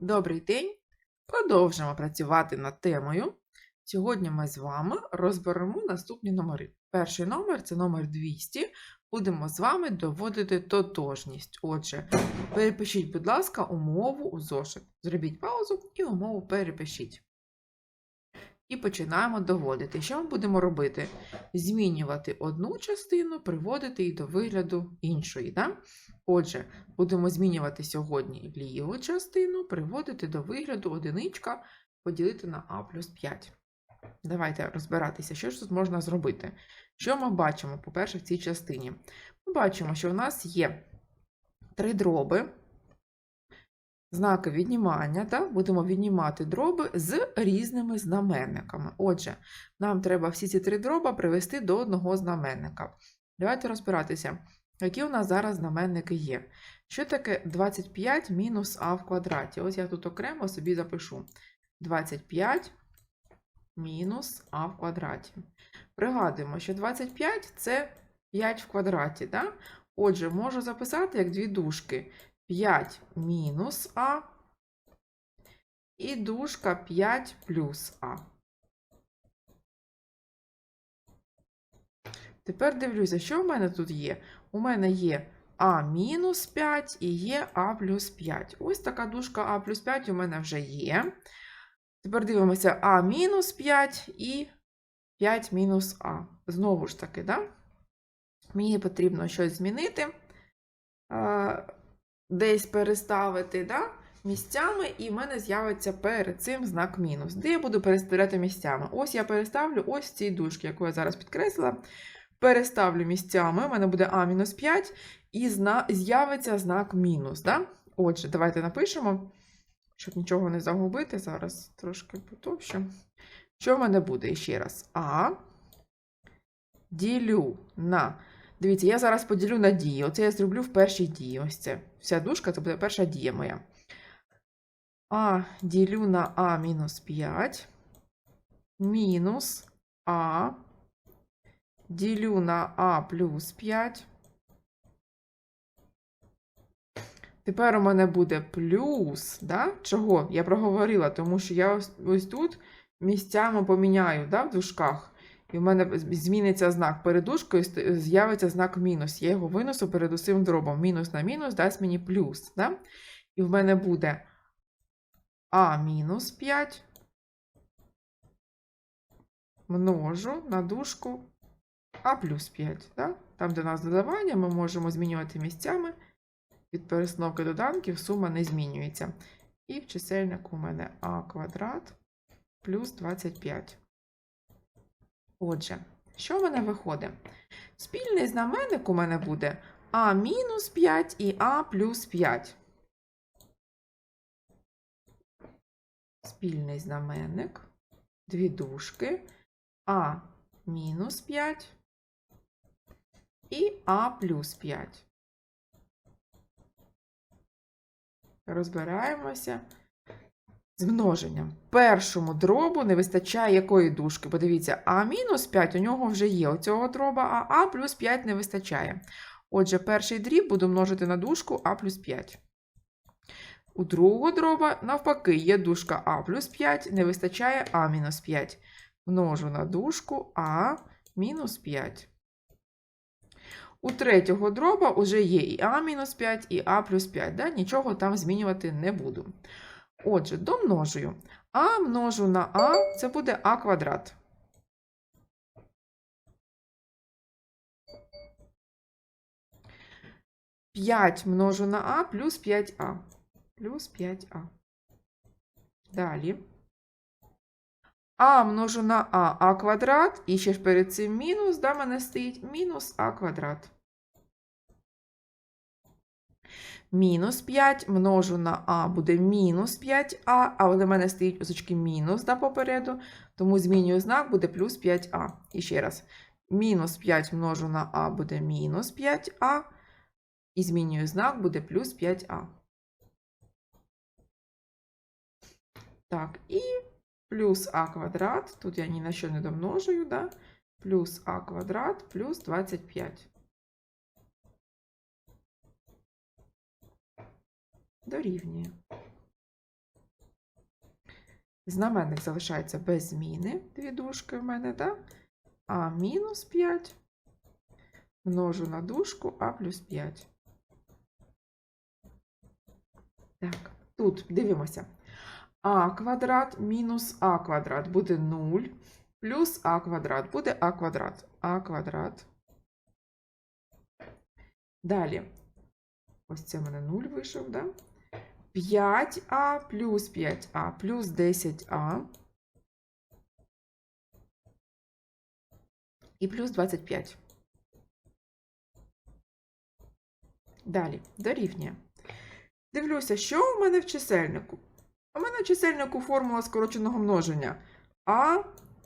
Добрий день! Продовжимо працювати над темою. Сьогодні ми з вами розберемо наступні номери. Перший номер це номер 200. Будемо з вами доводити тотожність. Отже, перепишіть, будь ласка, умову у зошит. Зробіть паузу і умову перепишіть. І починаємо доводити. Що ми будемо робити? Змінювати одну частину, приводити її до вигляду іншої. Да? Отже, будемо змінювати сьогодні ліву частину, приводити до вигляду одиничка, поділити на а плюс 5. Давайте розбиратися, що ж тут можна зробити. Що ми бачимо, по-перше, в цій частині? Ми бачимо, що у нас є три дроби, знаки віднімання, так? будемо віднімати дроби з різними знаменниками. Отже, нам треба всі ці три дроба привести до одного знаменника. Давайте розбиратися. Які у нас зараз знаменники є? Що таке 25 мінус а в квадраті? Ось я тут окремо собі запишу 25 мінус а в квадраті. Пригадуємо, що 25 це 5 в квадраті. Да? Отже, можу записати як дві дужки 5 мінус а і дужка 5 плюс а. Тепер дивлюся, що в мене тут є. У мене є А мінус 5 і є А плюс 5. Ось така дужка А плюс 5 у мене вже є. Тепер дивимося А мінус 5 і 5 мінус А. Знову ж таки, да? мені потрібно щось змінити, десь переставити да? місцями, і в мене з'явиться перед цим знак мінус. Де я буду переставляти місцями? Ось я переставлю ось в цій дужці, яку я зараз підкреслила переставлю місцями, у мене буде А-5 і з'явиться знак мінус. Да? Отже, давайте напишемо, щоб нічого не загубити. Зараз трошки потовщу. Що в мене буде ще раз? А ділю на. Дивіться, я зараз поділю на дії. Оце я зроблю в першій дії. Ось це. Вся дужка це буде перша дія моя. А ділю на А мінус 5. Мінус А ділю на А плюс 5. Тепер у мене буде плюс, да? чого? Я проговорила, тому що я ось, ось тут місцями поміняю да, в дужках. І в мене зміниться знак перед дужкою, з'явиться знак мінус. Я його винесу перед усім дробом. Мінус на мінус дасть мені плюс. Да? І в мене буде А мінус 5 множу на дужку а плюс 5. Так? Там, де у нас додавання, ми можемо змінювати місцями. Від перестановки доданків сума не змінюється. І в чисельнику у мене а квадрат плюс 25. Отже, що в мене виходить? Спільний знаменник у мене буде а мінус 5 і а плюс 5. Спільний знаменник, дві дужки, а мінус 5 і А плюс 5. Розбираємося з множенням. Першому дробу не вистачає якої дужки? Подивіться, А мінус 5 у нього вже є оцього дроба, а А плюс 5 не вистачає. Отже, перший дріб буду множити на дужку А плюс 5. У другого дроба, навпаки, є дужка А плюс 5, не вистачає А мінус 5. Множу на дужку А мінус 5. У третього дроба вже є і А-5, і А плюс 5. Да? Нічого там змінювати не буду. Отже, домножую. А множу на А, це буде А квадрат. П'ять множу на А плюс 5А. Плюс 5А. Далі. А множу на А А квадрат, і ще ж перед цим мінус, да, мене стоїть мінус А квадрат. Мінус 5 множу на А буде мінус 5А, але в мене стоїть осочки мінус да, попереду, тому змінюю знак, буде плюс 5А. І ще раз, мінус 5 множу на А буде мінус 5А, і змінюю знак, буде плюс 5А. Так, і плюс а квадрат, тут я ні на що не домножую, да? плюс а квадрат плюс 25. Дорівнює. Знаменник залишається без зміни. Дві дужки в мене, так? А мінус 5 множу на дужку А плюс 5. Так, тут дивимося. А квадрат мінус А квадрат буде 0, плюс А квадрат буде А квадрат. А квадрат. Далі. Ось це в мене 0 вийшов, да? 5а плюс 5а плюс 10а і плюс 25. Далі, дорівнює. Дивлюся, що у мене в чисельнику. У мене в чисельнику формула скороченого множення а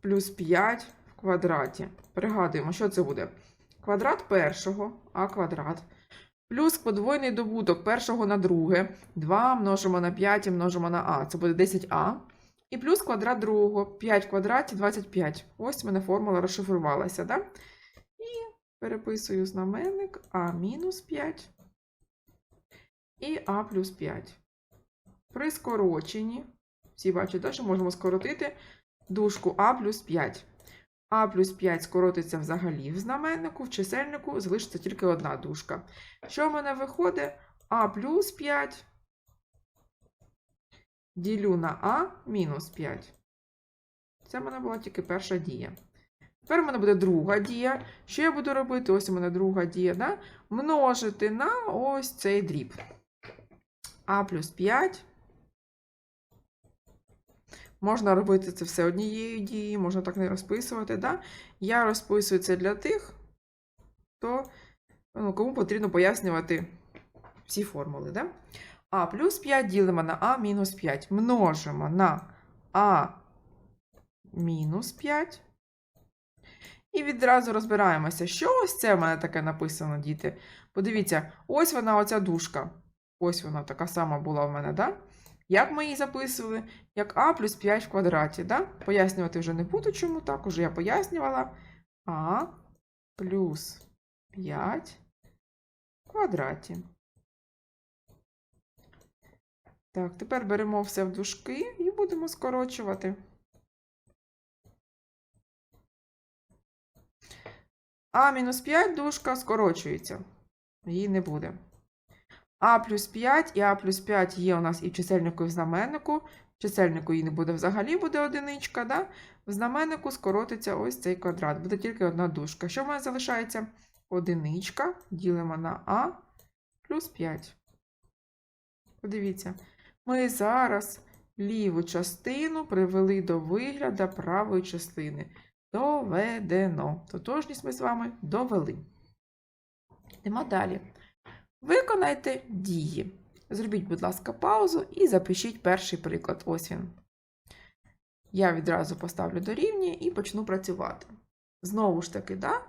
плюс 5 в квадраті. Пригадуємо, що це буде? Квадрат першого, а квадрат. Плюс подвойний добуток першого на друге. 2 множимо на 5 і множимо на а. Це буде 10а. І плюс квадрат другого. 5 в квадраті 25. Ось в мене формула розшифрувалася. Да? І переписую знаменник а мінус 5 і а плюс 5. При скороченні, всі бачать, що можемо скоротити дужку а плюс 5. А плюс 5 скоротиться взагалі в знаменнику, в чисельнику залишиться тільки одна дужка. Що в мене виходить? А плюс 5 ділю на А мінус 5. Це в мене була тільки перша дія. Тепер у мене буде друга дія. Що я буду робити? Ось у мене друга дія, да? множити на ось цей дріб. А плюс 5. Можна робити це все однією дією, можна так не розписувати. Да? Я розписую це для тих, хто, ну, кому потрібно пояснювати всі формули. Да? А плюс 5 ділимо на А мінус 5. Множимо на А мінус 5. І відразу розбираємося, що ось це в мене таке написано, діти. Подивіться, ось вона, оця дужка. Ось вона така сама була в мене, да? Як ми її записували? Як А плюс 5 в квадраті, да? Пояснювати вже не буду, чому так, уже я пояснювала. А плюс 5 в квадраті. Так, тепер беремо все в дужки і будемо скорочувати. А мінус 5 дужка скорочується. Її не буде. А плюс 5 і А плюс 5 є у нас і в чисельнику, і в знаменнику. В чисельнику її не буде взагалі, буде одиничка. Да? В знаменнику скоротиться ось цей квадрат. Буде тільки одна дужка. Що в мене залишається? Одиничка ділимо на А плюс 5. Подивіться, ми зараз ліву частину привели до вигляду правої частини. Доведено. Тотожність ми з вами довели. Йдемо далі. Виконайте дії. Зробіть, будь ласка, паузу і запишіть перший приклад. Ось він. Я відразу поставлю дорівнює і почну працювати. Знову ж таки, да?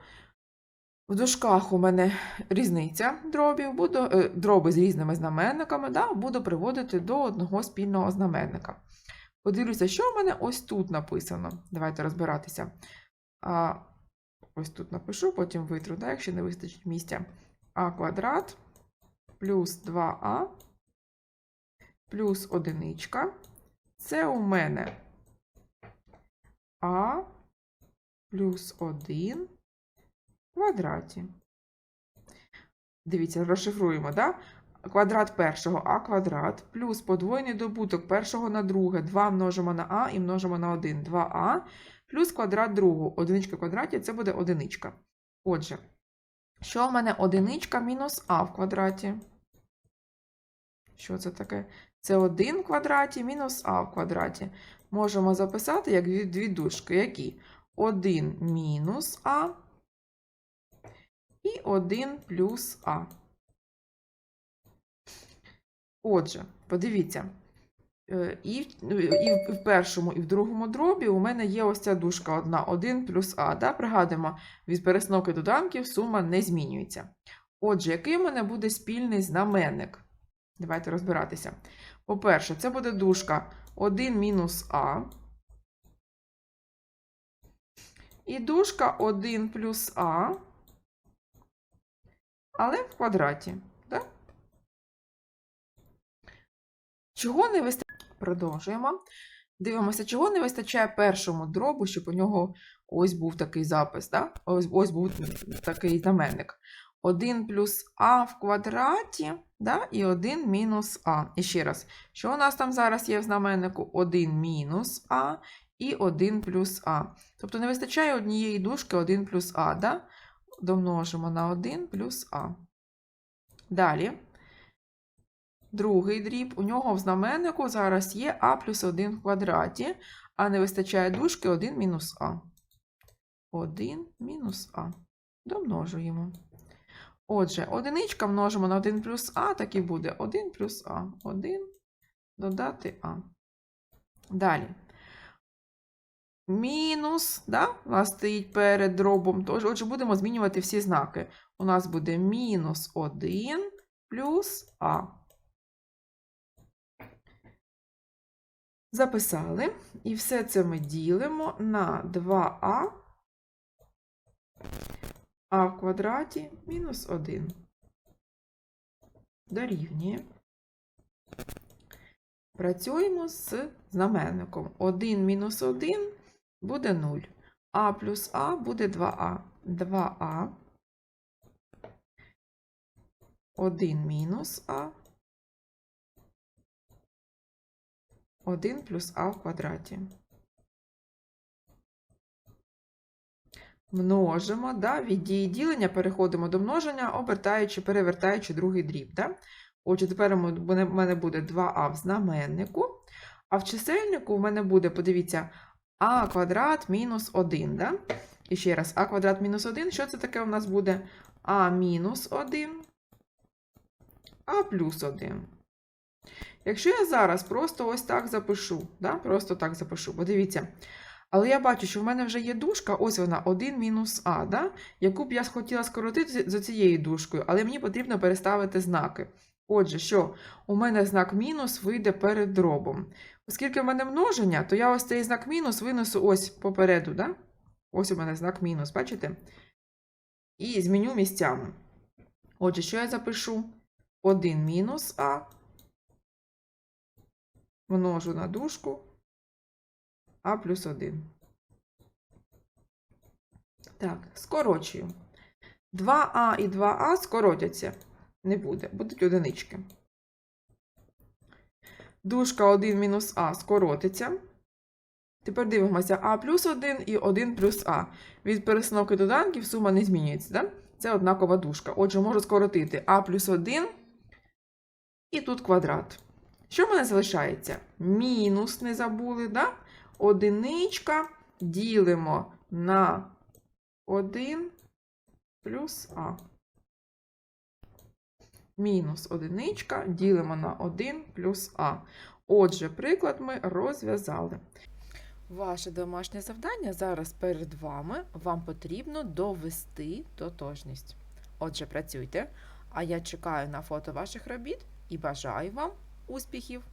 в дужках у мене різниця дробів, буду, е, дроби з різними знаменниками, да? буду приводити до одного спільного знаменника. Подивлюся, що в мене ось тут написано. Давайте розбиратися. А, Ось тут напишу, потім витру, да, якщо не вистачить місця. А квадрат плюс 2а плюс одиничка. Це у мене а плюс 1 в квадраті. Дивіться, розшифруємо, да? Квадрат першого а квадрат плюс подвойний добуток першого на друге 2 множимо на а і множимо на 1 2а плюс квадрат другого. Одиничка в квадраті це буде одиничка. Отже, що в мене одиничка мінус а в квадраті? Що це таке? Це 1 в квадраті мінус а в квадраті. Можемо записати як дві, дві дужки. Які? 1 мінус а і 1 плюс а. Отже, подивіться. Е, І в, і в першому, і в другому дробі у мене є ось ця дужка одна 1 плюс А. Да? Пригадуємо, від пересновки доданків сума не змінюється. Отже, який у мене буде спільний знаменник? Давайте розбиратися. По-перше, це буде дужка 1 мінус А. І дужка 1 плюс А, але в квадраті. Да? Чого не вистачає? Продовжуємо. Дивимося, чого не вистачає першому дробу, щоб у нього ось був такий запис. Да? Ось, ось був такий знаменник. 1 плюс а в квадраті да? і 1 мінус а. І ще раз, що у нас там зараз є в знаменнику? 1 мінус а і 1 плюс а. Тобто не вистачає однієї дужки 1 плюс а. Да? Домножимо на 1 плюс а. Далі. Другий дріб. У нього в знаменнику зараз є а плюс 1 в квадраті, а не вистачає дужки 1 мінус а. 1 мінус а. Домножуємо. Отже, одиничка множимо на 1 плюс а, так і буде 1 плюс а. 1 додати а. Далі. Мінус, да? у нас стоїть перед дробом. Тож, отже, будемо змінювати всі знаки. У нас буде мінус 1 плюс а. Записали. І все це ми ділимо на 2а а в квадраті мінус 1. Дорівнює. Працюємо з знаменником. 1 мінус 1 буде 0. А плюс А буде 2а. 2а. 1 мінус А. 1 плюс А в квадраті. Множимо, да? від дії ділення переходимо до множення, обертаючи, перевертаючи другий дріб. Да? Отже, тепер в мене буде 2а в знаменнику, а в чисельнику в мене буде, подивіться, а квадрат мінус 1. Да? І ще раз, а квадрат мінус 1. Що це таке у нас буде? А мінус 1, а плюс 1. Якщо я зараз просто ось так запишу, да? просто так запишу, подивіться. Але я бачу, що в мене вже є дужка, ось вона 1 мінус А, да? яку б я хотіла скоротити за цією дужкою, але мені потрібно переставити знаки. Отже, що у мене знак мінус вийде перед дробом. Оскільки в мене множення, то я ось цей знак мінус винесу ось попереду. Да? Ось у мене знак мінус, бачите? І зміню місцями. Отже, що я запишу? 1 мінус А. Множу на дужку. А плюс 1. Так, скорочую. 2А і 2А скоротяться. Не буде, будуть одинички. Дужка 1 мінус А скоротиться. Тепер дивимося А плюс 1 і 1 плюс А. Від перестановки доданків сума не змінюється. Да? Це однакова дужка. Отже, можу скоротити А плюс 1 і тут квадрат. Що в мене залишається? Мінус не забули, да? Одиничка ділимо на 1 плюс А. Мінус одиничка ділимо на 1 плюс А. Отже, приклад ми розв'язали. Ваше домашнє завдання зараз перед вами. Вам потрібно довести тотожність. Отже, працюйте. А я чекаю на фото ваших робіт і бажаю вам успіхів!